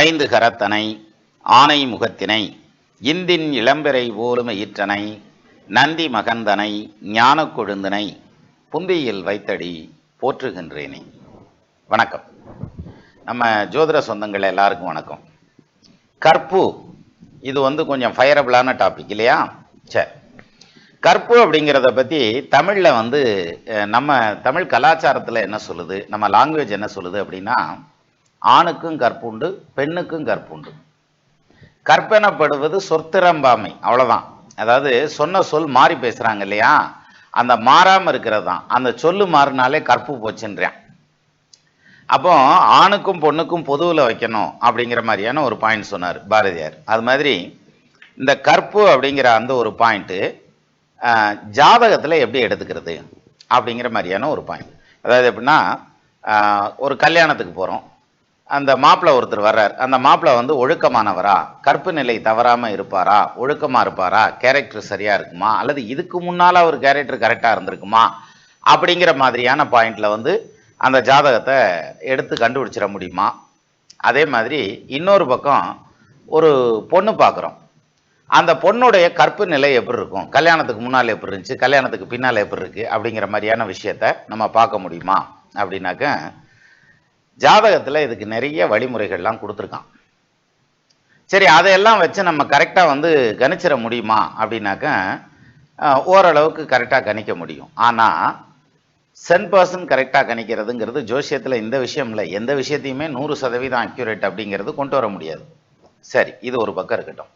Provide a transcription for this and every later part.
ஐந்து கரத்தனை ஆனை முகத்தினை இந்தின் இளம்பிறை போலும ஈற்றனை நந்தி மகந்தனை ஞான கொழுந்தனை புந்தியில் வைத்தடி போற்றுகின்றேனே. வணக்கம். நம்ம ஜோதிட சொந்தங்கள் எல்லாருக்கும் வணக்கம். கற்பு இது வந்து கொஞ்சம் ஃபயரபிளான டாபிக் இல்லையா? சரி. கற்பு அப்படிங்கிறத பற்றி தமிழில் வந்து நம்ம தமிழ் கலாச்சாரத்தில் என்ன சொல்லுது? நம்ம லாங்குவேஜ் என்ன சொல்லுது அப்படின்னா ஆணுக்கும் கற்புண்டு பெண்ணுக்கும் கற்புண்டு. கற்பெனப்படுவது சொத்திரம்பாமை அவ்வளோதான் அதாவது சொன்ன சொல் மாறி பேசுகிறாங்க இல்லையா? அந்த மாறாமல் இருக்கிறது தான். அந்த சொல்லு மாறினாலே கற்பு போச்சுன்றான். அப்போ ஆணுக்கும் பொண்ணுக்கும் பொதுவில் வைக்கணும் அப்படிங்கிற மாதிரியான ஒரு பாயிண்ட் சொன்னார் பாரதியார். அது மாதிரி இந்த கற்பு அப்படிங்கிற அந்த ஒரு பாயிண்ட்டு ஜாதகத்தில் எப்படி எடுத்துக்கிறது அப்படிங்கிற மாதிரியான ஒரு பாயிண்ட் அதாவது எப்படின்னா ஒரு கல்யாணத்துக்கு போகிறோம் அந்த மாப்பிள்ளை ஒருத்தர் வர்றார். அந்த மாப்பிள்ளை வந்து ஒழுக்கமானவரா? கற்பு நிலை தவறாமல் இருப்பாரா? ஒழுக்கமாக இருப்பாரா? கேரக்டர் சரியாக இருக்குமா? அல்லது இதுக்கு முன்னால் அவர் கேரக்டர் கரெக்டாக இருந்திருக்குமா? அப்படிங்கிற மாதிரியான பாயிண்டில் வந்து அந்த ஜாதகத்தை எடுத்து கண்டுபிடிச்சிட முடியுமா? அதே மாதிரி இன்னொரு பக்கம் ஒரு பொண்ணு பார்க்குறோம். அந்த பொண்ணுடைய கற்பு நிலை எப்படி இருக்கும்? கல்யாணத்துக்கு முன்னால் எப்படி இருந்துச்சு? கல்யாணத்துக்கு பின்னால் எப்படி இருக்குது அப்படிங்கிற மாதிரியான விஷயத்த நம்ம பார்க்க முடியுமா? அப்படின்னாக்க ஜாதகத்தில் இதுக்கு நிறைய வழிமுறைகள்லாம் கொடுத்துருக்கான். சரி அதையெல்லாம் வச்சு நம்ம கரெக்டாக வந்து கணிச்சிட முடியுமா அப்படின்னாக்க ஓரளவுக்கு கரெக்டாக கணிக்க முடியும். ஆனால் சென் பர்சன் கரெக்டாக கணிக்கிறதுங்கிறது ஜோசியத்தில் இந்த விஷயம் இல்லை. எந்த விஷயத்தையுமே நூறு சதவீதம் அக்யூரேட் அப்படிங்கிறது கொண்டு வர முடியாது. சரி இது ஒரு பக்கம் இருக்கட்டும்.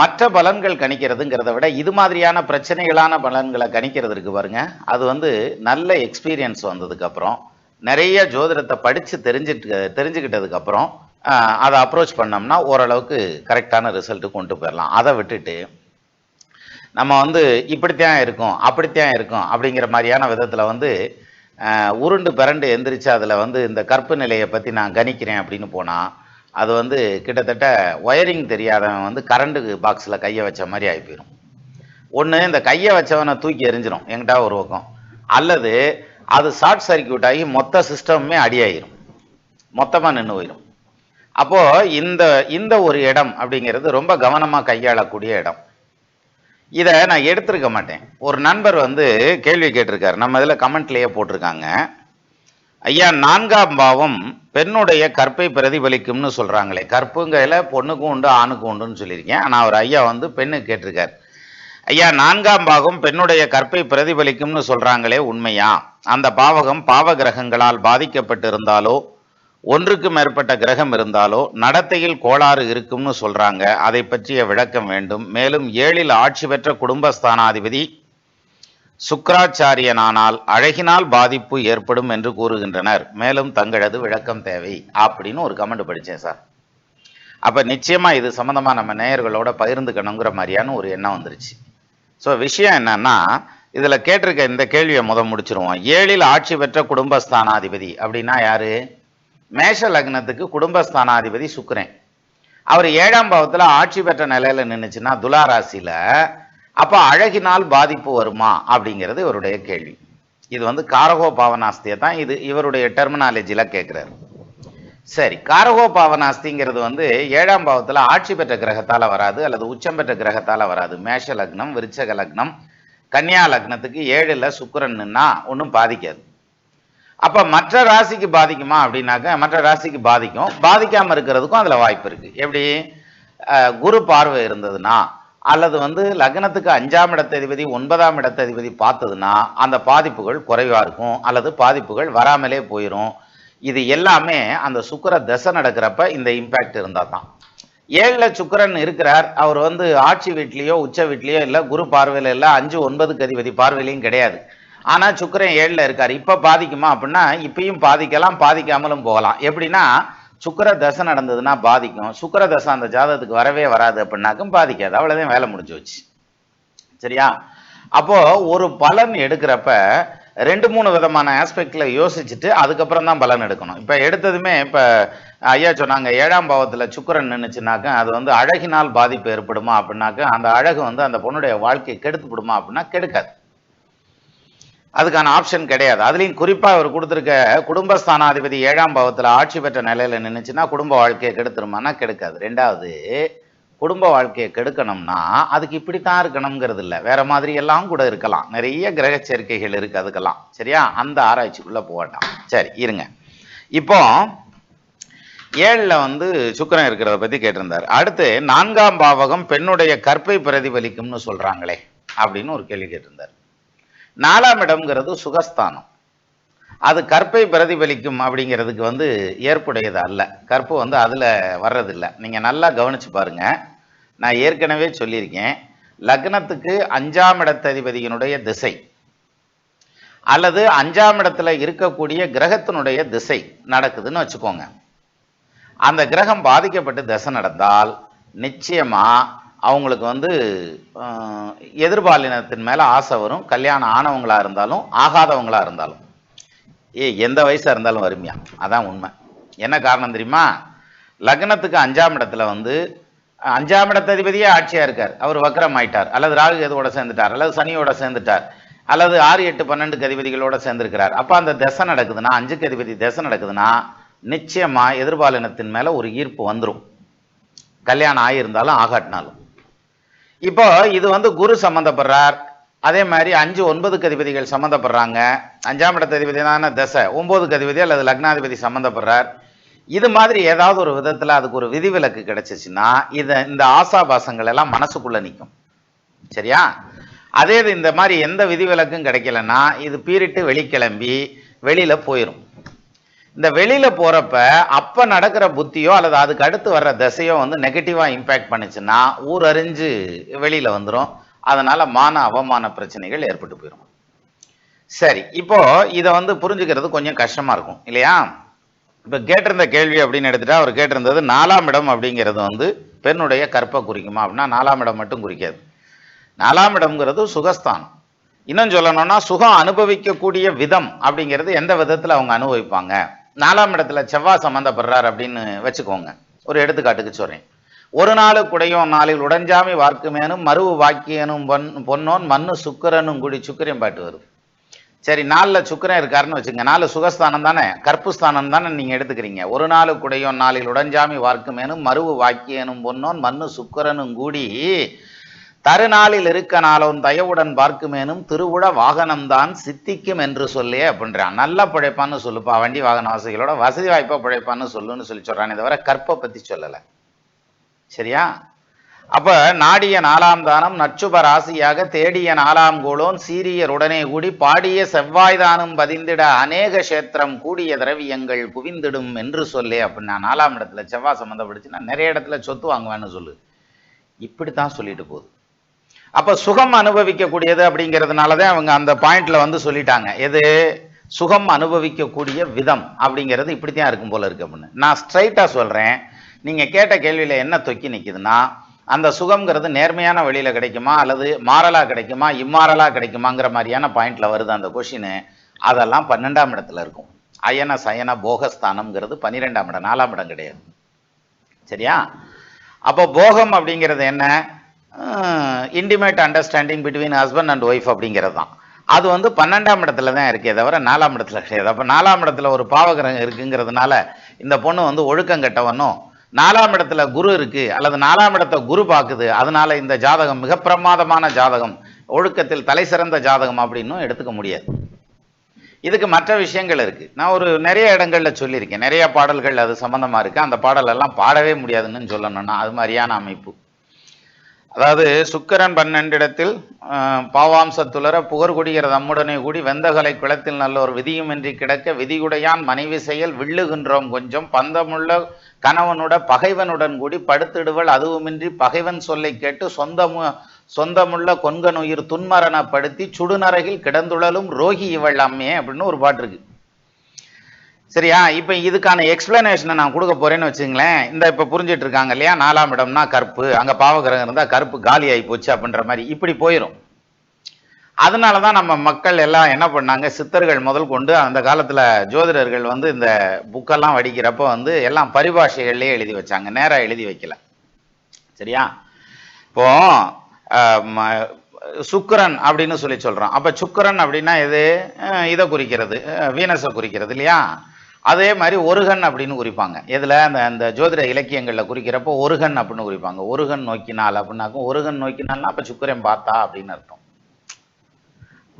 மற்ற பலன்கள் கணிக்கிறதுங்கிறத விட இது மாதிரியான பிரச்சனைகளான பலன்களை கணிக்கிறது இருக்கு பாருங்க. அது வந்து நல்ல எக்ஸ்பீரியன்ஸ் வந்ததுக்கு அப்புறம் நிறைய ஜோதிடத்தை படித்து தெரிஞ்சிட்டு தெரிஞ்சுக்கிட்டதுக்கு அப்புறம் அதை அப்ரோச் பண்ணோம்னா ஓரளவுக்கு கரெக்டான ரிசல்ட்டு கொண்டு போயிடலாம். அதை விட்டுட்டு நம்ம வந்து இப்படித்தான் இருக்கும் அப்படித்தான் இருக்கும் அப்படிங்கிற மாதிரியான விதத்தில் வந்து உருண்டு பிறண்டு எந்திரிச்சு அதில் வந்து இந்த கற்பு நிலையை பற்றி நான் கணிக்கிறேன் அப்படின்னு போனால் அது வந்து கிட்டத்தட்ட ஒயரிங் தெரியாதவன் வந்து கரண்ட்டு பாக்ஸில் கையை வச்ச மாதிரி ஆகி போயிடும் ஒன்று இந்த கையை வச்சவனை தூக்கி எரிஞ்சிடும் எங்கிட்ட ஒரு பக்கம். அல்லது அது ஷார்ட் சர்க்கியூட் ஆகி மொத்த சிஸ்டமுமே அடியாயிரும் மொத்தமாக நின்று போயிடும் அப்போது இந்த இந்த ஒரு இடம் அப்படிங்கிறது ரொம்ப கவனமாக கையாளக்கூடிய இடம். இதை நான் எடுத்திருக்க மாட்டேன். ஒரு நண்பர் வந்து கேள்வி கேட்டிருக்காரு. நம்ம இதில் கமெண்ட்லேயே போட்டிருக்காங்க. ஐயா நான்காம் பாவம் பெண்ணுடைய கற்பை பிரதிபலிக்கும்னு சொல்கிறாங்களே கற்புங்கையில் பொண்ணுக்கும் உண்டு ஆணுக்கும் உண்டுன்னு சொல்லியிருக்கேன். ஆனால் அவர் ஐயா வந்து பெண்ணுக்கு கேட்டிருக்கார். ஐயா நான்காம் பாகம் பெண்ணுடைய கற்பை பிரதிபலிக்கும்னு சொல்றாங்களே உண்மையா? அந்த பாவகம் பாவ கிரகங்களால் பாதிக்கப்பட்டிருந்தாலோ ஒன்றுக்கு மேற்பட்ட கிரகம் இருந்தாலோ நடத்தையில் கோளாறு இருக்கும்னு சொல்றாங்க. அதை பற்றிய விளக்கம் வேண்டும். மேலும் ஏழில் ஆட்சி பெற்ற குடும்பஸ்தானாதிபதி சுக்கராச்சாரியனானால் அழகினால் பாதிப்பு ஏற்படும் என்று கூறுகின்றனர். மேலும் தங்களது விளக்கம் தேவை அப்படின்னு ஒரு கமெண்ட் படிச்சேன் சார். அப்ப நிச்சயமா இது சம்மந்தமாக நம்ம நேயர்களோட பகிர்ந்துக்கணுங்கிற மாதிரியான ஒரு எண்ணம் வந்துருச்சு. ஸோ விஷயம் என்னன்னா இதுல கேட்டிருக்க இந்த கேள்வியை முத முடிச்சிருவோம். ஏழில் ஆட்சி பெற்ற குடும்பஸ்தானாதிபதி அப்படின்னா யாரு? மேஷ லக்னத்துக்கு குடும்பஸ்தானாதிபதி சுக்கிரன். அவர் ஏழாம் பாவத்தில் ஆட்சி பெற்ற நிலையில நின்னுச்சுன்னா துலா ராசியில அப்ப அழகினால் பாதிப்பு வருமா அப்படிங்கிறது இவருடைய கேள்வி. இது வந்து காரகோ பாவனாஸ்தியை தான் இது இவருடைய டெர்மினாலஜில கேட்கிறாரு சரி காரகோ பாவனாஸ்திங்கிறது வந்து ஏழாம் பாவத்தில் ஆட்சி பெற்ற கிரகத்தால் வராது அல்லது உச்சம் பெற்ற கிரகத்தால் வராது. மேஷ லக்னம் விருச்சக லக்னம் கன்னியா லக்னத்துக்கு ஏழில் சுக்கிரன் நின்னா ஒன்றும் பாதிக்காது. அப்போ மற்ற ராசிக்கு பாதிக்குமா அப்படின்னாக்க மற்ற ராசிக்கு பாதிக்கும். பாதிக்காமல் இருக்கிறதுக்கும் அதில் வாய்ப்பு இருக்குது எப்படி? குரு பார்வை இருந்ததுன்னா அல்லது வந்து லக்னத்துக்கு அஞ்சாம் இடத்ததிபதி ஒன்பதாம் இடத்ததிபதி பார்த்ததுன்னா அந்த பாதிப்புகள் குறைவாக இருக்கும் அல்லது பாதிப்புகள் வராமலே போயிடும் இது எல்லாமே அந்த சுக்கர தசை நடக்கிறப்ப இந்த இம்பேக்ட் இருந்தால் தான் ஏழில் சுக்கிரன் இருக்கிறார். அவர் வந்து ஆட்சி வீட்லேயோ உச்ச வீட்லேயோ இல்லை குரு பார்வையில் இல்லை அஞ்சு ஒன்பது கதிபதி பார்வையிலையும் கிடையாது. ஆனால் சுக்கரன் ஏழில் இருக்கார். இப்போ பாதிக்குமா அப்படின்னா இப்பயும் பாதிக்கலாம் பாதிக்காமலும் போகலாம். எப்படின்னா சுக்கர தசை நடந்ததுன்னா பாதிக்கும். சுக்கர தசை அந்த ஜாதகத்துக்கு வரவே வராது அப்படின்னாக்கும் பாதிக்காது. அவ்வளோதான் வேலை முடிஞ்சு வச்சு சரியா? அப்போது ஒரு பலன் எடுக்கிறப்ப ரெண்டு மூணு விதமான ஆஸ்பெக்ட்ல யோசிச்சுட்டு அதுக்கப்புறம் தான் பலன் எடுக்கணும். இப்ப எடுத்ததுமே இப்ப ஐயா சொன்னாங்க ஏழாம் பாவத்துல சுக்கிரன் நின்னுச்சுனாக்க அது வந்து அழகினால் பாதிப்பு ஏற்படுமா அப்படின்னாக்க அந்த அழகு வந்து அந்த பொண்ணுடைய வாழ்க்கையை கெடுத்து அப்படின்னா கெடுக்காது. அதுக்கான ஆப்ஷன் கிடையாது. அதுலயும் குறிப்பா அவர் கொடுத்திருக்க குடும்பஸ்தானாதிபதி ஏழாம் பாவத்துல ஆட்சி பெற்ற நிலையில நின்றுச்சுன்னா குடும்ப வாழ்க்கையை கெடுத்துருமானா கெடுக்காது. ரெண்டாவது குடும்ப வாழ்க்கையை கெடுக்கணும்னா அதுக்கு இப்படித்தான் இருக்கணுங்கிறது இல்ல வேற மாதிரி எல்லாம் கூட இருக்கலாம். நிறைய கிரக சேர்க்கைகள் இருக்கு அதுக்கெல்லாம். சரியா? அந்த ஆராய்ச்சிக்குள்ள போகட்டான் சரி இருங்க. இப்போ ஏழுல வந்து சுக்கரன் இருக்கிறத பத்தி கேட்டிருந்தார். அடுத்து நான்காம் பாவகம் பெண்ணுடைய கற்பை பிரதிபலிக்கும்னு சொல்றாங்களே அப்படின்னு ஒரு கேள்வி கேட்டிருந்தார். நாலாம் இடம்ங்கிறது சுகஸ்தானம். அது கற்பை பிரதிபலிக்கும் அப்படிங்கிறதுக்கு வந்து ஏற்புடையது அல்ல. கற்பு வந்து அதில் வர்றதில்லை. நீங்கள் நல்லா கவனித்து பாருங்க. நான் ஏற்கனவே சொல்லியிருக்கேன். லக்னத்துக்கு அஞ்சாம் இடத்ததிபதியினுடைய திசை அல்லது அஞ்சாம் இடத்துல இருக்கக்கூடிய கிரகத்தினுடைய திசை நடக்குதுன்னு வச்சுக்கோங்க. அந்த கிரகம் பாதிக்கப்பட்டு திசை நடந்தால் நிச்சயமாக அவங்களுக்கு வந்து எதிர்பாலினத்தின் மேலே ஆசை வரும். கல்யாணம் ஆனவங்களாக இருந்தாலும் ஆகாதவங்களாக இருந்தாலும். ஏ எந்த வயசா இருந்தாலும் வறுமையா? அதான் உண்மை. என்ன காரணம் தெரியுமா? லக்னத்துக்கு அஞ்சாம் இடத்துல வந்து அஞ்சாம் இடத்ததிபதியே ஆட்சியா இருக்கார். அவர் வக்கரம் ஆயிட்டார். அல்லது ராகு எதுவோட சேர்ந்துட்டார். அல்லது சனியோட சேர்ந்துட்டார். அல்லது ஆறு எட்டு பன்னெண்டு அதிபதிகளோட சேர்ந்திருக்கிறார். அப்போ அந்த தசை நடக்குதுன்னா அஞ்சுக்கு அதிபதி தசை நடக்குதுன்னா நிச்சயமா எதிர்பாலினத்தின் மேலே ஒரு ஈர்ப்பு வந்துடும் கல்யாணம் ஆகியிருந்தாலும் ஆகாட்டினாலும். இப்போ இது வந்து குரு சம்மந்தப்படுறார் அதே மாதிரி அஞ்சு ஒன்பது கதிபதிகள் சம்மந்தப்படுறாங்க. அஞ்சாம் இடத்த அதிபதி தசை ஒம்பது கதிபதி அல்லது லக்னாதிபதி சம்மந்தப்படுறார். இது மாதிரி ஏதாவது ஒரு விதத்தில் அதுக்கு ஒரு விதிவிலக்கு கிடைச்சிச்சுன்னா இதை இந்த ஆசாபாசங்கள் எல்லாம் மனசுக்குள்ளே நிற்கும் சரியா? அதே இது இந்த மாதிரி எந்த விதிவிலக்கும் கிடைக்கலன்னா இது பீரிட்டு வெளிக்கிளம்பி வெளியில் போயிடும் இந்த வெளியில் போகிறப்ப அப்போ நடக்கிற புத்தியோ அல்லது அதுக்கு அடுத்து வர்ற திசையோ வந்து நெகட்டிவாக இம்பேக்ட் பண்ணுச்சுன்னா ஊர் அறிஞ்சு வந்துடும் அதனால மான அவமான பிரச்சனைகள் ஏற்பட்டு போயிடும் சரி இப்போ இதை வந்து புரிஞ்சுக்கிறது கொஞ்சம் கஷ்டமா இருக்கும் இல்லையா? இப்போ கேட்டிருந்த கேள்வி அப்படின்னு எடுத்துட்டா அவர் கேட்டிருந்தது நாலாம் இடம் அப்படிங்கிறது வந்து பெண்ணுடைய கற்பை குறிக்குமா அப்படின்னா நாலாம் இடம் மட்டும் குறிக்காது. நாலாம் இடம்ங்கிறது சுகஸ்தானம். இன்னும் சொல்லணும்னா சுகம் அனுபவிக்கக்கூடிய விதம் அப்படிங்கிறது எந்த விதத்தில் அவங்க அனுபவிப்பாங்க? நாலாம் இடத்துல செவ்வாய் சம்மந்தப்படுறார் அப்படின்னு வச்சுக்கோங்க. ஒரு எடுத்துக்காட்டுக்கு சொல்கிறேன் ஒரு நாள் குடையும் நாளில் உடஞ்சாமி வார்க்குமேனும் மருவு வாக்கியனும் பொன் பொன்னோன் மண்ணு சுக்கிரனும் கூடி சுக்கிரன் பாட்டு வரும். சரி நாளில் சுக்கரன் இருக்காருன்னு வச்சுங்க நாலு சுகஸ்தானம் தானே? கற்புஸ்தானம் தானே நீங்கள் எடுத்துக்கிறீங்க. ஒரு நாள் குடையும் நாளில் உடஞ்சாமி வார்க்குமேனும் மருவு வாக்கியனும் பொன்னோன் மண்ணு சுக்கரனும் கூடி தருநாளில் இருக்க நாளோன் தயவுடன் பார்க்குமேனும் திருவுட வாகனம்தான் சித்திக்கும் என்று சொல்லி அப்படின்றான். நல்லா பிழைப்பான்னு சொல்லுப்பா. வண்டி வாகன வசதிகளோட வசதி வாய்ப்பாக பிழைப்பான்னு சொல்லுன்னு சொல்லி சொல்கிறானே தவிர கற்பை பற்றி சொல்லலை. சரியா? அப்ப நாடிய நாலாம் தானம் நச்சுப ராசியாக தேடிய நாலாம் கோலோன் சீரியருடனே கூடி பாடிய செவ்வாய் தானம் பதிந்திட அநேக கஷேத்திரம் கூடிய திரவியங்கள் குவிந்திடும் என்று சொல்லி அப்படின்னா நாலாம் இடத்துல செவ்வாய் சம்மந்தப்படுச்சுன்னா நிறைய இடத்துல சொத்து வாங்குவேன்னு சொல்லு. இப்படித்தான் சொல்லிட்டு போகுது. அப்ப சுகம் அனுபவிக்கக்கூடியது அப்படிங்கிறதுனாலதான் அவங்க அந்த பாயிண்ட்ல வந்து சொல்லிட்டாங்க. எது? சுகம் அனுபவிக்கக்கூடிய விதம் அப்படிங்கிறது இப்படித்தான் இருக்கும் போல இருக்கு அப்படின்னு. நான் ஸ்ட்ரைட்டா சொல்றேன். நீங்கள் கேட்ட கேள்வியில் என்ன தொக்கி நிற்குதுன்னா அந்த சுகம்ங்கிறது நேர்மையான வழியில் கிடைக்குமா அல்லது மாறலாக கிடைக்குமா இம்மாறலாக கிடைக்குமாங்கிற மாதிரியான பாயிண்டில் வருது அந்த கொஷின் அதெல்லாம் பன்னெண்டாம் இடத்துல இருக்கும். அயன சயன போகஸ்தானம்ங்கிறது பன்னிரெண்டாம் இடம் நாலாம் இடம் கிடையாது. சரியா? அப்போ போகம் அப்படிங்கிறது என்ன? Intimate understanding between husband and wife அப்படிங்கிறது தான். அது வந்து பன்னெண்டாம் இடத்துல தான் இருக்கே தவிர நாலாம் இடத்துல கிடையாது. அப்போ நாலாம் இடத்துல ஒரு பாவகிரகம் இருக்குங்கிறதுனால இந்த பொண்ணு வந்து ஒழுக்கம் கெட்டவனும் நாலாம் இடத்துல குரு இருக்கு அல்லது நாலாம் இடத்தை குரு பார்க்குது அதனால இந்த ஜாதகம் மிக பிரமாதமான ஜாதகம் ஒழுக்கத்தில் தலை சிறந்த ஜாதகம் அப்படின்னும் எடுத்துக்க முடியாது. இதுக்கு மற்ற விஷயங்கள் இருக்கு. நான் ஒரு நிறைய இடங்கள்ல சொல்லியிருக்கேன். நிறைய பாடல்கள் அது சம்பந்தமா இருக்கு. அந்த பாடல் எல்லாம் பாடவே முடியாதுன்னு சொல்லணும்னா அது மாதிரியான அமைப்பு. அதாவது சுக்கரன் பன்னெண்டிடத்தில் துளர பாவாம்சத்துலர புகர்குடிகிற தம்முடனே கூடி வெந்தகலை குளத்தில் நல்ல ஒரு விதியுமின்றி கிடக்க விதியுடையான் மனைவி செயல் வில்லுகின்றோம் கொஞ்சம். பந்தமுள்ள கணவனுட பகைவனுடன் கூடி படுத்திடுவள். அதுவுமின்றி பகைவன் சொல்லை கேட்டு சொந்தமு சொந்தமுள்ள கொன்கனுயிர் துன்மரணப்படுத்தி சுடுநரகில் கிடந்துழலும் ரோகி இவள் அம்மே அப்படின்னு ஒரு பாட்டு இருக்கு. சரியா? இப்போ இதுக்கான எக்ஸ்பிளனேஷனை நான் கொடுக்க போறேன்னு வச்சுங்களேன் இந்த இப்போ புரிஞ்சிட்டு இருக்காங்க இல்லையா? நாலாம் இடம்னா கருப்பு. அங்கே பாவகிரகம் இருந்தால் கருப்பு காலி ஆகி போச்சு அப்படின்ற மாதிரி. இப்படி போயிடும் அதனால தான் நம்ம மக்கள் எல்லாம் என்ன பண்ணாங்க? சித்தர்கள் முதல் கொண்டு அந்த காலத்தில் ஜோதிடர்கள் வந்து இந்த புக்கெல்லாம் வடிக்கிறப்ப வந்து எல்லாம் பரிபாஷைகள்லேயே எழுதி வச்சாங்க. நேராக எழுதி வைக்கல. சரியா? இப்போ சுக்கரன் அப்படின்னு சொல்லி சொல்கிறோம் அப்போ சுக்கரன் அப்படின்னா எது? இதை குறிக்கிறது. வீனஸை குறிக்கிறது இல்லையா? அதே மாதிரி ஒருகன் அப்படின்னு குறிப்பாங்க. எதுல? அந்த அந்த ஜோதிட இலக்கியங்கள்ல குறிக்கிறப்போ ஒருகன் அப்படின்னு குறிப்பாங்க. ஒருகன் நோக்கினால் அப்படின்னாக்கும் ஒருகன் நோக்கினால்னா அப்ப சுக்கரன் பார்த்தா அப்படின்னு அர்த்தம்.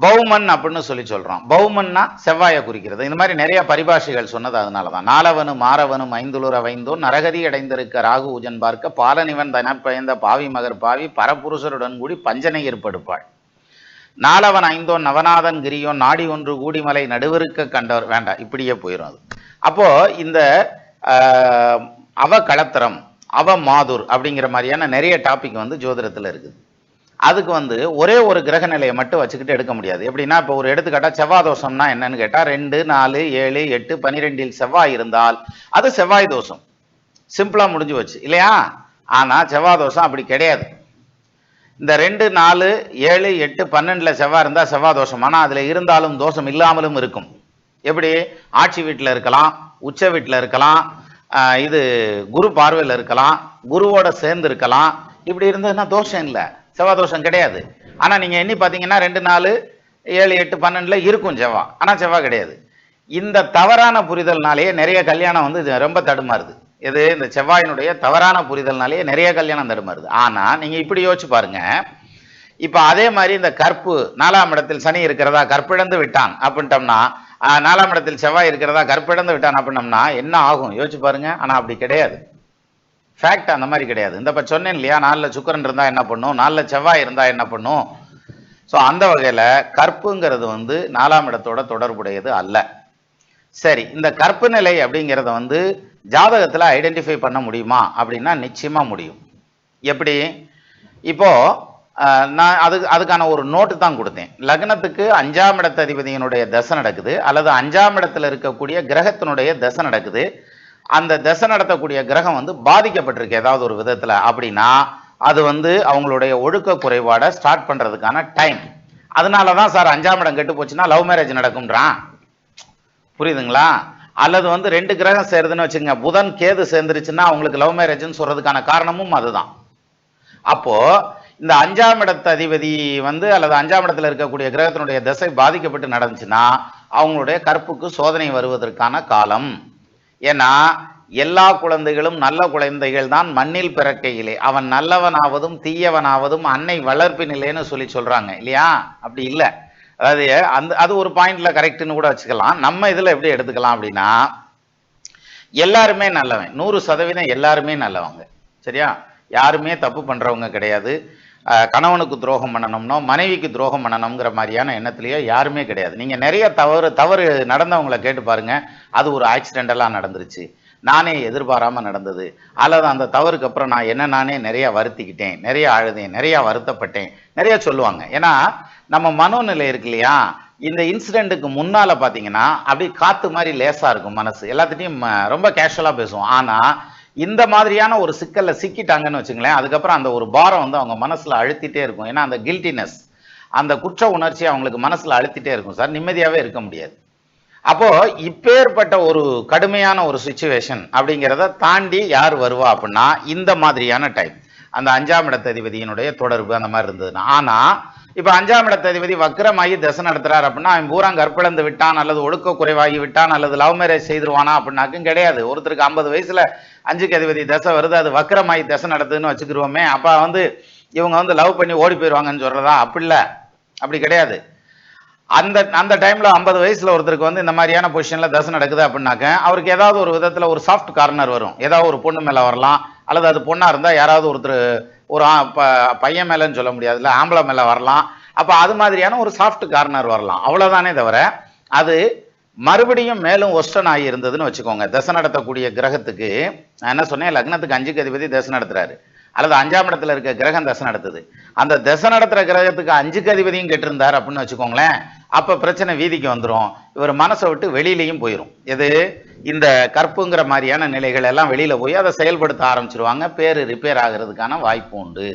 பௌமன் அப்படின்னு சொல்லி சொல்றோம். பௌமன்னா செவ்வாயை குறிக்கிறது. இந்த மாதிரி நிறைய பரிபாஷைகள் சொன்னது அதனாலதான். நாலவனும் மாறவனும் ஐந்துலுற வைந்தோன் நரகதி அடைந்திருக்க ராகு உஜன் பார்க்க பாலனிவன் தனப்பயந்த பாவி மகர் பாவி பரபுருஷருடன் கூடி பஞ்சனை ஏற்படுப்பாள். நாலவன் ஐந்தோன் நவநாதன் கிரியோன் நாடி ஒன்று கூடிமலை நடுவருக்க கண்டவர். வேண்டாம் இப்படியே போயிடும் அது. அப்போ இந்த அவ களத்திரம் அவ மாதுர் அப்படிங்கிற மாதிரியான நிறைய டாபிக் வந்து ஜோதிடத்தில் இருக்குது. அதுக்கு வந்து ஒரே ஒரு கிரக நிலையை மட்டும் வச்சுக்கிட்டு எடுக்க முடியாது. எப்படின்னா இப்போ ஒரு எடுத்துக்காட்டா செவ்வாய் தோஷம்னா என்னன்னு கேட்டால் ரெண்டு நாலு ஏழு எட்டு பனிரெண்டில் செவ்வாய் இருந்தால் அது செவ்வாய் தோஷம். சிம்பிளாக முடிஞ்சு வச்சு இல்லையா? ஆனால் செவ்வாய் தோஷம் அப்படி கிடையாது. இந்த ரெண்டு நாலு ஏழு எட்டு பன்னெண்டில் செவ்வாய் இருந்தால் செவ்வாய் தோஷம். ஆனால் அதில் இருந்தாலும் தோஷம் இல்லாமலும் இருக்கும். எப்படி? ஆட்சி வீட்டில் இருக்கலாம் உச்ச வீட்டில் இருக்கலாம் இது குரு பார்வையில் இருக்கலாம் குருவோட சேர்ந்து இருக்கலாம். இப்படி இருந்ததுன்னா தோஷம் இல்லை. செவ்வாய் தோஷம் கிடையாது. ஆனால் நீங்கள் எண்ணி பார்த்தீங்கன்னா ரெண்டு நாலு ஏழு எட்டு பன்னெண்டில் இருக்கும் செவ்வாய். ஆனால் செவ்வாய் கிடையாது. இந்த தவறான புரிதல்னாலேயே நிறைய கல்யாணம் வந்து ரொம்ப தடுமாறுது. எது? இந்த செவ்வாயினுடைய தவறான புரிதல்னாலேயே நிறைய கல்யாணம் தடுமாறுது. ஆனால் நீங்கள் இப்படி யோசிச்சு பாருங்க. இப்போ அதே மாதிரி இந்த கற்பு நாலாம் இடத்தில் சனி இருக்கிறதா கற்பிழந்து விட்டான் அப்படின்ட்டோம்னா நாலாம் இடத்தில் செவ்வாய் இருக்கிறதா கற்பிழந்து விட்டான் அப்படின்னம்னா என்ன ஆகும்? யோசிச்சு பாருங்க. ஆனால் அப்படி கிடையாது. ஃபேக்ட் அந்த மாதிரி கிடையாது. இந்த இப்போ சொன்னேன் இல்லையா நாலில் சுக்கிரன் இருந்தால் என்ன பண்ணும்? நாலில் செவ்வாய் இருந்தால் என்ன பண்ணும்? ஸோ அந்த வகையில் கற்புங்கிறது வந்து நாலாம் இடத்தோட தொடர்புடையது அல்ல. சரி இந்த கற்பு நிலை அப்படிங்கிறத வந்து ஜாதகத்தில் ஐடென்டிஃபை பண்ண முடியுமா அப்படின்னா நிச்சயமாக முடியும். எப்படி? இப்போது நான் அதுக்கு அதுக்கான ஒரு நோட்டு தான் கொடுத்தேன். லக்னத்துக்கு அஞ்சாம் இடத்த அதிபதியினுடைய தசை நடக்குது அல்லது அஞ்சாம் இடத்துல இருக்கக்கூடிய கிரகத்தினுடைய தசை நடக்குது. அந்த தசை நடத்தக்கூடிய கிரகம் வந்து பாதிக்கப்பட்டிருக்கு ஏதாவது ஒரு விதத்தில். அப்படின்னா அது வந்து அவங்களுடைய ஒழுக்க குறைபாடை ஸ்டார்ட் பண்ணுறதுக்கான டைம் அதனால தான் சார் அஞ்சாம் இடம் கெட்டு போச்சுன்னா லவ் மேரேஜ் நடக்கும்ன்றான். புரியுதுங்களா? அல்லது வந்து ரெண்டு கிரகம் சேருதுன்னு வச்சுங்க புதன் கேது சேர்ந்துருச்சுன்னா அவங்களுக்கு லவ் மேரேஜ்னு சொல்றதுக்கான காரணமும் அதுதான். அப்போ இந்த அஞ்சாம் இடத்து அதிபதி வந்து அல்லது அஞ்சாம் இடத்துல இருக்கக்கூடிய கிரகத்தினுடைய திசை பாதிக்கப்பட்டு நடந்துச்சுன்னா அவங்களுடைய கற்புக்கு சோதனை வருவதற்கான காலம். ஏன்னா எல்லா குழந்தைகளும் நல்ல குழந்தைகள் தான் மண்ணில் பிறக்கையிலே. அவன் நல்லவனாவதும் தீயவனாவதும் அன்னை வளர்ப்பினிலேன்னு சொல்லி சொல்றாங்க. இல்லையா? அப்படி இல்லை. அதாவது அந்த அது ஒரு பாயிண்ட்ல கரெக்டுன்னு கூட வச்சுக்கலாம். நம்ம இதுல எப்படி எடுத்துக்கலாம் அப்படின்னா எல்லாருமே நல்லவன். நூறு சதவீதம் எல்லாருமே நல்லவங்க. சரியா? யாருமே தப்பு பண்றவங்க கிடையாது. கணவனுக்கு துரோகம் பண்ணணும்னோ மனைவிக்கு துரோகம் பண்ணணுங்கிற மாதிரியான எண்ணத்திலேயோ யாருமே கிடையாது. நீங்கள் நிறைய தவறு தவறு நடந்தவங்களை கேட்டு பாருங்கள் அது ஒரு ஆக்சிடெண்டலாக நடந்துருச்சு. நானே எதிர்பாராமல் நடந்தது. அல்லது அந்த தவறுக்கு அப்புறம் நான் என்ன நானே நிறையா வருத்திக்கிட்டேன் நிறைய அழுதேன் நிறையா வருத்தப்பட்டேன் நிறைய சொல்லுவாங்க. ஏன்னா நம்ம மனோநிலை இருக்கு இல்லையா? இந்த இன்சிடென்ட்டுக்கு முன்னால் பார்த்தீங்கன்னா அப்படி காற்று மாதிரி லேசாக இருக்கும் மனசு. எல்லாத்துட்டையும் ரொம்ப கேஷுவலாக பேசுவோம். ஆனால் இந்த மாதிரியான ஒரு சிக்கலில் சிக்கிட்டாங்கன்னு வச்சுங்களேன் அதுக்கப்புறம் அந்த ஒரு பாரம் வந்து அவங்க மனசில் அழுத்திட்டே இருக்கும். ஏன்னா அந்த கில்ட்டினஸ் அந்த குற்ற உணர்ச்சி அவங்களுக்கு மனசில் அழுத்திட்டே இருக்கும். சார் நிம்மதியாகவே இருக்க முடியாது. அப்போ இப்பேற்பட்ட ஒரு கடுமையான ஒரு சுச்சுவேஷன் அப்படிங்கிறத தாண்டி யார் வருவா அப்படின்னா இந்த மாதிரியான டைம் அந்த அஞ்சாம் இடத்ததிபதியினுடைய தொடர்பு அந்த மாதிரி இருந்ததுன்னா. ஆனால் இப்போ அஞ்சாம் இடத்ததிபதி வக்கரமாகி தசை நடத்துறாரு அப்படின்னா அவன் பூரா கற்பிழந்து விட்டான் அல்லது ஒழுக்க குறைவாகி விட்டான் அல்லது லவ் மேரேஜ் செய்திருவானா அப்படின்னாக்கும் கிடையாது. ஒருத்தருக்கு ஐம்பது வயசுல அஞ்சுக்கு அதிபதி தசை வருது அது வக்கரமாகி தசை நடத்துதுன்னு வச்சுக்கிருவோமே அப்போ வந்து இவங்க வந்து லவ் பண்ணி ஓடி போயிடுவாங்கன்னு சொல்றதா? அப்படி இல்லை அப்படி கிடையாது. அந்த அந்த டைம்ல ஐம்பது வயசுல ஒருத்தருக்கு வந்து இந்த மாதிரியான பொசிஷன்ல தசை நடக்குது அப்படின்னாக்க அவருக்கு ஏதாவது ஒரு விதத்துல ஒரு சாஃப்ட் கார்னர் வரும். ஏதாவது ஒரு பொண்ணு மேல வரலாம் அல்லது அது பொண்ணா இருந்தா யாராவது ஒருத்தர் ஒரு ப- பையன் மேலன்னு சொல்ல முடியாதுல்ல ஆம்பளை மேல வரலாம். அப்ப அது மாதிரியான ஒரு சாஃப்ட் கார்னர் வரலாம். அவ்வளவுதானே தவிர அது மறுபடியும் மேலும் ஒஸ்டன் ஆகி இருந்ததுன்னு வச்சுக்கோங்க. தசை நடத்தக்கூடிய கிரகத்துக்கு நான் என்ன சொன்னேன் லக்னத்துக்கு அஞ்சுக்கு அதிபதி தசை நடத்துறாரு. அல்லது அஞ்சாம் இடத்துல இருக்க கிரகம் தசை நடத்துது. அந்த தசை நடத்துகிற கிரகத்துக்கு அஞ்சுக்கு அதிபதியும் கெட்டிருந்தார் அப்படின்னு வச்சுக்கோங்களேன். அப்போ பிரச்சனை வீதிக்கு வந்துடும் இவர் மனசை விட்டு வெளியிலையும் போயிடும் எது? இந்த கற்புங்கிற மாதிரியான நிலைகள் எல்லாம் வெளியில் போய் அதை செயல்படுத்த ஆரம்பிச்சிருவாங்க. பேர் ரிப்பேர் ஆகிறதுக்கான வாய்ப்பு உண்டு.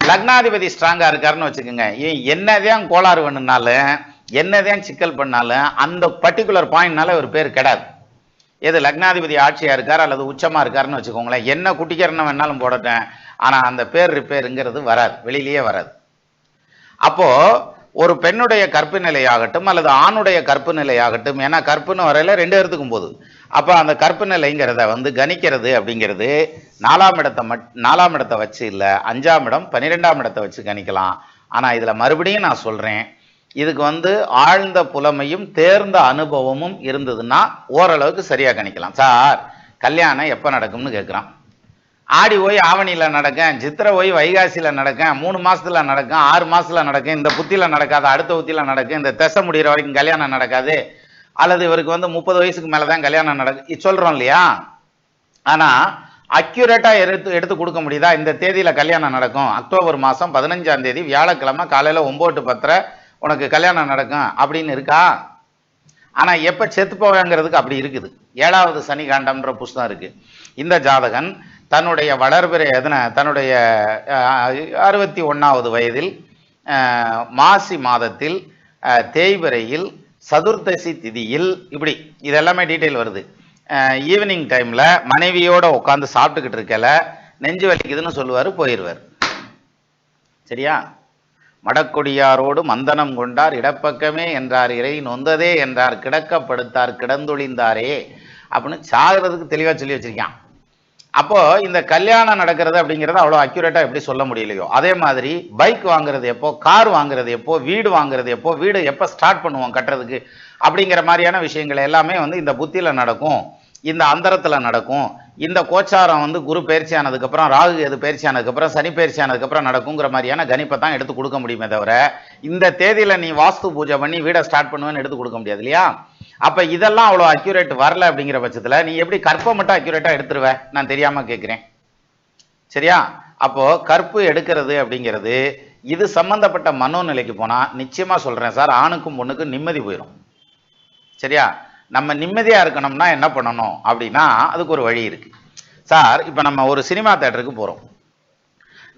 லக்னாதிபதி ஸ்ட்ராங்காக இருக்காருன்னு வச்சுக்கோங்க. இவன் என்னதான் கோளாறு பண்ணுனாலும் என்னதான் சிக்கல் பண்ணாலும் அந்த பர்டிகுலர் பாயிண்ட்னால ஒரு பேர் கிடாது. எது லக்னாதிபதி ஆட்சியாக இருக்கார் அல்லது உச்சமாக இருக்காருன்னு வச்சுக்கோங்களேன். என்ன குட்டிக்கரணம் வேணாலும் போடட்டேன் ஆனால் அந்த பேர் ரிப்பேருங்கிறது வராது. வெளியிலேயே வராது. அப்போது ஒரு பெண்ணுடைய கற்பு நிலையாகட்டும் அல்லது ஆணுடைய கற்பு நிலையாகட்டும் ஏன்னா கற்புன்னு வரையில் ரெண்டு இடத்துக்கும் போகுது. அப்போ அந்த கற்பு நிலைங்கிறத வந்து கணிக்கிறது அப்படிங்கிறது நாலாம் இடத்தை மட் நாலாம் இடத்தை வச்சு இல்லை அஞ்சாம் இடம் பன்னிரெண்டாம் இடத்தை வச்சு கணிக்கலாம். ஆனால் இதில் மறுபடியும் நான் சொல்கிறேன் இதுக்கு வந்து ஆழ்ந்த புலமையும் தேர்ந்த அனுபவமும் இருந்ததுன்னா ஓரளவுக்கு சரியாக கணிக்கலாம். சார் கல்யாணம் எப்போ நடக்கும்னு கேட்குறான் ஆடி போய் ஆவணியில் நடக்கேன் சித்திரை போய் வைகாசியில் நடக்கேன் மூணு மாதத்தில் நடக்கும் ஆறு மாதத்தில் நடக்கும் இந்த புத்தியில் நடக்காது அடுத்த புத்தியில் நடக்கும் இந்த திசை முடிகிற வரைக்கும் கல்யாணம் நடக்காது அல்லது இவருக்கு வந்து முப்பது வயசுக்கு மேலே தான் கல்யாணம் நடக்கு சொல்கிறோம் இல்லையா? ஆனால் அக்யூரேட்டாக எடுத்து எடுத்து கொடுக்க முடியுதா? இந்த தேதியில் கல்யாணம் நடக்கும். அக்டோபர் மாதம் பதினஞ்சாம் தேதி வியாழக்கிழமை காலையில் ஒம்பது டு பத்தரை உனக்கு கல்யாணம் நடக்கும் அப்படின்னு இருக்கா? ஆனால் எப்போ செத்து போவேங்கிறதுக்கு அப்படி இருக்குது. ஏழாவது சனி காண்டம்ன்ற புஸ்தகம் இருக்கு. இந்த ஜாதகன் தன்னுடைய வளர்பிறை எதனை தன்னுடைய அறுபத்தி ஒன்றாவது வயதில் மாசி மாதத்தில் அஹ், தேய்பிறையில் சதுர்த்தசி திதியில் இப்படி இதெல்லாமே டீட்டெயில் வருது. ஈவினிங் டைமில் மனைவியோட உட்காந்து சாப்பிட்டுக்கிட்டு இருக்கல நெஞ்சு வலிக்குதுன்னு சொல்லுவார் போயிடுவார் சரியா? மடக்கொடியாரோடு மந்தனம் கொண்டார் இடப்பக்கமே என்றார் இறை நொந்ததே என்றார் கிடக்கப்படுத்தார் கிடந்தொழிந்தாரே அப்படின்னு சாகிறதுக்கு தெளிவாக சொல்லி வச்சிருக்கான். அப்போ இந்த கல்யாணம் நடக்கிறது அப்படிங்கிறது அவ்வளோ அக்யூரேட்டா எப்படி சொல்ல முடியலையோ அதே மாதிரி பைக் வாங்குறது எப்போ கார் வாங்குறது எப்போ வீடு வாங்குறது எப்போ வீடு எப்போ ஸ்டார்ட் பண்ணுவோம் கட்டுறதுக்கு அப்படிங்கிற மாதிரியான விஷயங்கள் எல்லாமே வந்து இந்த புத்தியில நடக்கும் இந்த அந்தரத்துல நடக்கும் இந்த கோச்சாரம் வந்து குரு பயிற்சி ஆனதுக்கப்புறம் ராகு எது பயிற்சி ஆனதுக்கப்புறம் சனி பயிற்சி ஆனதுக்கப்புறம் நடக்குங்கிற மாதிரியான கணிப்பை தான் எடுத்து கொடுக்க முடியுமே தவிர இந்த தேதியில் நீ வாஸ்து பூஜை பண்ணி வீடை ஸ்டார்ட் பண்ணுவேன்னு எடுத்து கொடுக்க முடியாது இல்லையா? அப்போ இதெல்லாம் அவ்வளோ அக்யூரேட் வரல அப்படிங்கிற பட்சத்தில் நீ எப்படி கற்பை மட்டும் அக்யூரேட்டாக எடுத்துருவேன் நான் தெரியாமல் கேட்குறேன் சரியா? அப்போது கற்பு எடுக்கிறது அப்படிங்கிறது இது சம்மந்தப்பட்ட மனோநிலைக்கு போனால் நிச்சயமாக சொல்கிறேன் சார் ஆணுக்கும் பொண்ணுக்கும் நிம்மதி போயிடும் சரியா? நம்ம நிம்மதியாக இருக்கணும்னா என்ன பண்ணணும்? அப்படின்னா அதுக்கு ஒரு வழி இருக்குது சார் இப்போ நம்ம ஒரு சினிமா தேட்டருக்கு போகிறோம்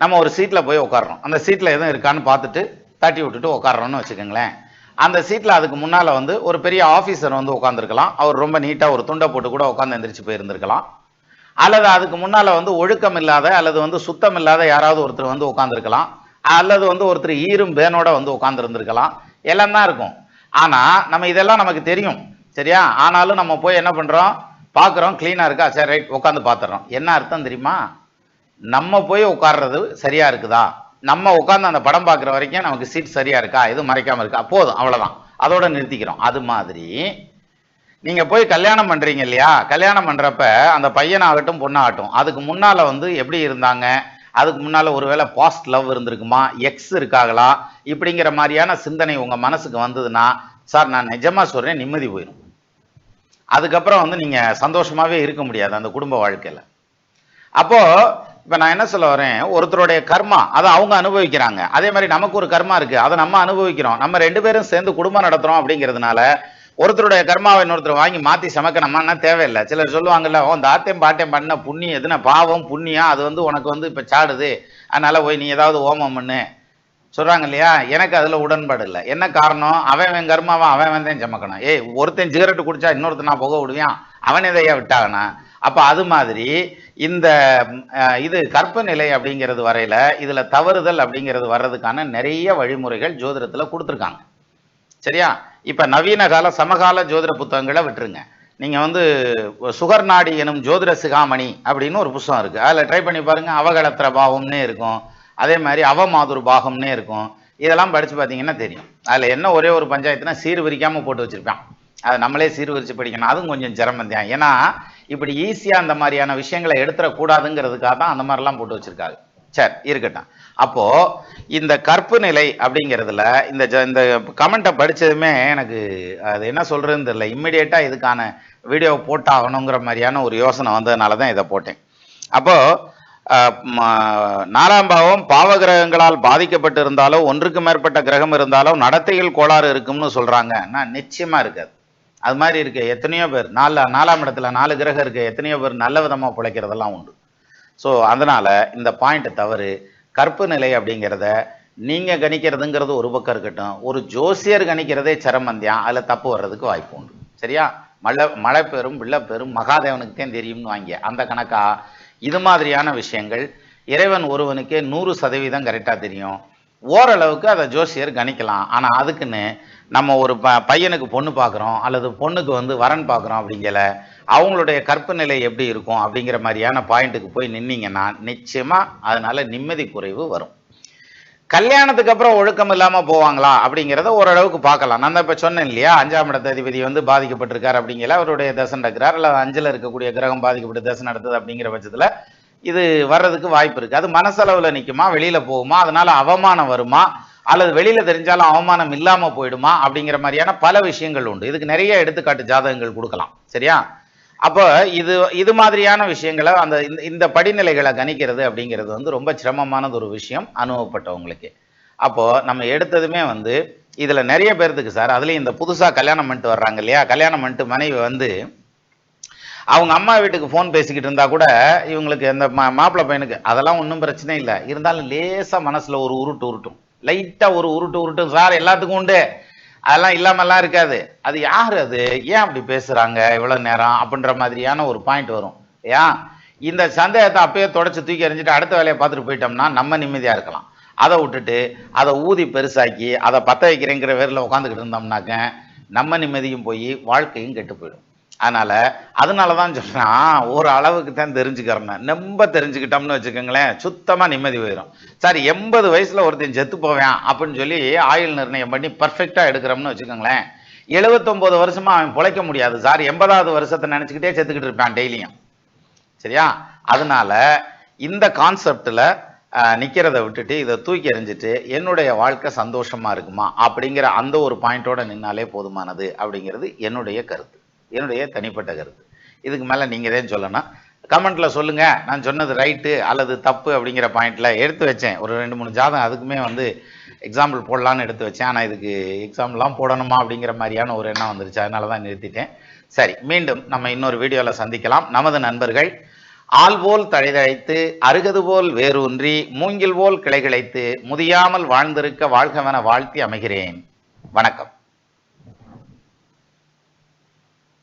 நம்ம ஒரு சீட்டில் போய் உட்கார்றோம் அந்த சீட்டில் எதுவும் இருக்கான்னு பார்த்துட்டு தட்டி விட்டுட்டு உட்கார்றோம்னு வச்சுக்கோங்களேன். அந்த சீட்டில் அதுக்கு முன்னால் வந்து ஒரு பெரிய ஆஃபீஸர் வந்து உட்காந்துருக்கலாம் அவர் ரொம்ப நீட்டாக ஒரு துண்டை போட்டு கூட உட்காந்து எந்திரிச்சு போயிருந்துருக்கலாம். அல்லது அதுக்கு முன்னால் வந்து ஒழுக்கம் இல்லாத அல்லது வந்து சுத்தம் இல்லாத யாராவது ஒருத்தர் வந்து உட்காந்துருக்கலாம் அல்லது வந்து ஒருத்தர் ஈரும் பேனோட வந்து உட்காந்துருந்துருக்கலாம் எல்லாம் தான் இருக்கும். ஆனால் நம்ம இதெல்லாம் நமக்கு தெரியும். சரியா? ஆனாலும் நம்ம போய் என்ன பண்ணுறோம் பார்க்குறோம். க்ளீனாக இருக்கா? சரி ரைட் உட்காந்து பார்த்துறோம். என்ன அர்த்தம் தெரியுமா? நம்ம போய் உட்கார்றது சரியாக இருக்குதா? நம்ம உட்காந்து அந்த படம் பார்க்குற வரைக்கும் நமக்கு சீட் சரியாக இருக்கா? எதுவும் மறைக்காம இருக்கா? போதும் அவ்வளோதான் அதோட நிறுத்திக்கிறோம். அது மாதிரி நீங்கள் போய் கல்யாணம் பண்ணுறீங்க இல்லையா? கல்யாணம் பண்ணுறப்ப அந்த பையனாகட்டும் பொண்ணாகட்டும் அதுக்கு முன்னால் வந்து எப்படி இருந்தாங்க? அதுக்கு முன்னால் ஒருவேளை பாஸ்ட் லவ் இருந்திருக்குமா? எக்ஸ் இருக்காங்களா? இப்படிங்கிற மாதிரியான சிந்தனை உங்கள் மனசுக்கு வந்ததுன்னா சார் நான் நிஜமாக சொல்கிறேன் நிம்மதி போயிடும் அதுக்கப்புறம் வந்து நீங்கள் சந்தோஷமாகவே இருக்க முடியாது அந்த குடும்ப வாழ்க்கையில். அப்போது இப்போ நான் என்ன சொல்ல வரேன்? ஒருத்தருடைய கர்மா அதை அவங்க அனுபவிக்கிறாங்க. அதே மாதிரி நமக்கு ஒரு கர்மா இருக்குது அதை நம்ம அனுபவிக்கிறோம். நம்ம ரெண்டு பேரும் சேர்ந்து குடும்பம் நடத்துகிறோம் அப்படிங்கிறதுனால ஒருத்தருடைய கர்மாவை இன்னொருத்தர் வாங்கி மாற்றி சமைக்கணுமான்னா தேவையில்லை. சிலர் சொல்லுவாங்கல்ல ஓ இந்த ஆத்தையும் பாட்டையும் பண்ண புண்ணியம் எதுனா பாவம் புண்ணியம் அது வந்து உனக்கு வந்து இப்போ சாடுது. அதனால் போய் நீ ஏதாவது ஓமம் பண்ணு. சொல்றாங்க இல்லையா எனக்கு அதுல உடன்பாடு இல்லை. என்ன காரணம்? அவன் அவன் கர்மாவன் அவன் வந்தேன் தான் சமக்கணும் ஏய் ஒருத்தன் சிகரெட்டு குடிச்சா இன்னொருத்தன் நான் புக விடுவியான் அவன் இதையா விட்டாகனா அப்போ அது மாதிரி இந்த இது கற்ப நிலை அப்படிங்கிறது வரையில இதுல தவறுதல் அப்படிங்கிறது வர்றதுக்கான நிறைய வழிமுறைகள் ஜோதிடத்துல கொடுத்துருக்காங்க. சரியா? இப்ப நவீன கால சமகால ஜோதிட புத்தகங்களை விட்டுருங்க. நீங்க வந்து சுகர் நாடி எனும் ஜோதிட சிகாமணி அப்படின்னு ஒரு புத்தகம் இருக்கு. அதுல ட்ரை பண்ணி பாருங்க. அவகலத்திர பாவம்னே இருக்கும். அதே மாதிரி அவமாதுர் பாகம்னே இருக்கும். இதெல்லாம் படித்து பார்த்தீங்கன்னா தெரியும். அதில் என்ன ஒரே ஒரு பஞ்சாயத்துனா சீர்விரிக்காம போட்டு வச்சுருப்பான். அதை நம்மளே சீர்விரிச்சு படிக்கணும். அதுவும் கொஞ்சம் சிரமம் தான் ஏன்னா இப்படி ஈஸியாக அந்த மாதிரியான விஷயங்களை எடுத்துடக்கூடாதுங்கிறதுக்காக தான் அந்த மாதிரிலாம் போட்டு வச்சுருக்காரு. சரி இருக்கட்டும். அப்போது இந்த கற்பு நிலை அப்படிங்கிறதுல இந்த ஜ- இந்த கமெண்ட்டை படித்ததுமே எனக்கு அது என்ன சொல்கிறதுன்னு தெரியல. இம்மிடியேட்டாக இதுக்கான வீடியோ போட்டாகணுங்கிற மாதிரியான ஒரு யோசனை வந்ததுனால தான் இதை போட்டேன். அப்போது நாலாம் பாவம் பாவகிரகங்களால் பாதிக்கப்பட்டு பாதிக்கப்பட்டிருந்தாலோ ஒன்றுக்கு மேற்பட்ட கிரகம் இருந்தாலோ நடத்தையில் கோளாறு இருக்கும்னு சொல்றாங்க. நான் நிச்சயமா இருக்காது. அது மாதிரி இருக்க. எத்தனையோ பேர் நாலு நாலாம் இடத்துல நாலு கிரகம் இருக்க. எத்தனையோ பேர் நல்ல விதமாக பிழைக்கிறதெல்லாம் உண்டு. ஸோ அதனால இந்த பாயிண்ட் தவறு கற்பு நிலை அப்படிங்கிறத நீங்கள் கணிக்கிறதுங்கிறது ஒரு பக்கம் இருக்கட்டும். ஒரு ஜோசியர் கணிக்கிறதே சிரமந்தியான் அதில் தப்பு வர்றதுக்கு வாய்ப்பு உண்டு. சரியா? மழை மழை பெறும் வில்லப்பெரும் மகாதேவனுக்கு தான் தெரியும்னு வாங்கிய. அந்த கணக்காக இது மாதிரியான விஷயங்கள். இறைவன் ஒருவனுக்கே நூறு சதவீதம் கரெக்டாக தெரியும். ஓரளவுக்கு அதை ஜோசியர் கணிக்கலாம். ஆனால் அதுக்குன்னு நம்ம ஒரு ப பையனுக்கு பொண்ணு பார்க்குறோம் அல்லது பொண்ணுக்கு வந்து வரன் பார்க்குறோம் அப்படிங்கல அவங்களுடைய கற்பு நிலை எப்படி இருக்கும் அப்படிங்கிற மாதிரியான பாயிண்ட்டுக்கு போய் நின்னீங்கன்னா நிச்சயமாக அதனால் நிம்மதி குறைவு வரும். கல்யாணத்துக்கு அப்புறம் ஒழுக்கம் இல்லாமல் போவாங்களா அப்படிங்கிறத ஓரளவுக்கு பார்க்கலாம். நான் தான் இப்போ சொன்னேன் இல்லையா? அஞ்சாம் இடத்த அதிபதி வந்து பாதிக்கப்பட்டிருக்கார் அப்படிங்கிற அவருடைய தசன் நடக்கிறார். அல்லது அஞ்சில் இருக்கக்கூடிய கிரகம் பாதிக்கப்பட்டு தசை நடத்துது அப்படிங்கிற பட்சத்தில் இது வர்றதுக்கு வாய்ப்பு இருக்குது அது மனசளவில் நிற்குமா வெளியில் போகுமா? அதனால் அவமானம் வருமா? அல்லது வெளியில் தெரிஞ்சாலும் அவமானம் இல்லாமல் போயிடுமா? அப்படிங்கிற மாதிரியான பல விஷயங்கள் உண்டு. இதுக்கு நிறைய எடுத்துக்காட்டு ஜாதகங்கள் கொடுக்கலாம். சரியா? அப்போ இது இது மாதிரியான விஷயங்களை அந்த இந்த- இந்த படிநிலைகளை கணிக்கிறது அப்படிங்கிறது வந்து ரொம்ப சிரமமானது ஒரு விஷயம் அனுபவப்பட்டவங்களுக்கு. அப்போது நம்ம எடுத்ததுமே வந்து இதில் நிறைய பேர்த்துக்கு சார் அதுலேயும் இந்த புதுசாக கல்யாணம் பண்ணிட்டு வர்றாங்க இல்லையா? கல்யாணம் பண்ணிட்டு மனைவி வந்து அவங்க அம்மா வீட்டுக்கு ஃபோன் பேசிக்கிட்டு இருந்தால் கூட இவங்களுக்கு இந்த மா மாப்பிள்ளை பையனுக்கு அதெல்லாம் ஒன்றும் பிரச்சனை இல்லை. இருந்தாலும் லேசாக மனசில் ஒரு உருட்டு உருட்டும். லைட்டாக ஒரு உருட்டு உருட்டும் சார் எல்லாத்துக்கும் உண்டு. அதெல்லாம் இல்லாமல்லாம் இருக்காது. அது யார் அது? ஏன் அப்படி பேசுகிறாங்க இவ்வளோ நேரம் அப்படின்ற மாதிரியான ஒரு பாயிண்ட் வரும். ஏன் இந்த சந்தேகத்தை அப்பயே தொடச்சி தூக்கி எறிஞ்சிட்டு அடுத்த வேலையை பார்த்துட்டு போயிட்டோம்னா நம்ம நிம்மதியாக இருக்கலாம். அதை விட்டுட்டு அதை ஊதி பெருசாக்கி அதை பற்ற வைக்கிறேங்கிற பேரில் உட்காந்துக்கிட்டு இருந்தோம்னாக்க நம்ம நிம்மதியும் போய் வாழ்க்கையும் கெட்டு போயிடும். அதனால் அதனால தான் சொல்கிறேன் ஒரு அளவுக்கு தான் தெரிஞ்சுக்கிறேன் ரொம்ப தெரிஞ்சுக்கிட்டோம்னு வச்சுக்கோங்களேன் சுத்தமாக நிம்மதி போயிடும் சார் எண்பது வயசில் ஒருத்தன் செத்து போவேன் அப்படின்னு சொல்லி ஆயுள் நிர்ணயம் பண்ணி பர்ஃபெக்டாக எடுக்கிறோம்னு வச்சுக்கோங்களேன் எழுபத்தொம்போது வருஷமாக அவன் பிழைக்க முடியாது சார். எண்பதாவது வருஷத்தை நினச்சிக்கிட்டே செத்துக்கிட்டு இருப்பான் டெய்லியும். சரியா? அதனால இந்த கான்செப்டில் நிற்கிறத விட்டுட்டு இதை தூக்கி எறிஞ்சிட்டு என்னுடைய வாழ்க்கை சந்தோஷமாக இருக்குமா அப்படிங்கிற அந்த ஒரு பாயிண்டோட நின்னாலே போதுமானது அப்படிங்கிறது என்னுடைய கருத்து. என்னுடைய தனிப்பட்ட கருத்து. இதுக்கு மேலே நீங்கள் தான் சொல்லணும். கமெண்ட்டில் சொல்லுங்கள் நான் சொன்னது ரைட்டு அல்லது தப்பு அப்படிங்கிற பாயிண்டில் எடுத்து வச்சேன். ஒரு ரெண்டு மூணு ஜாதகம் அதுக்குமே வந்து எக்ஸாம்பிள் போடலான்னு எடுத்து வச்சேன். ஆனால் இதுக்கு எக்ஸாம்பிள்லாம் போடணுமா அப்படிங்கிற மாதிரியான ஒரு எண்ணம் வந்துருச்சு. அதனால தான் நிறுத்திட்டேன். சரி மீண்டும் நம்ம இன்னொரு வீடியோவில் சந்திக்கலாம். நமது நண்பர்கள் ஆள் போல் தழைதழைத்து அருகது போல் வேரூன்றி மூங்கில் போல் கிளைகிழைத்து முதியாமல் வாழ்ந்திருக்க வாழ்கவன வாழ்த்தி அமைகிறேன். வணக்கம்.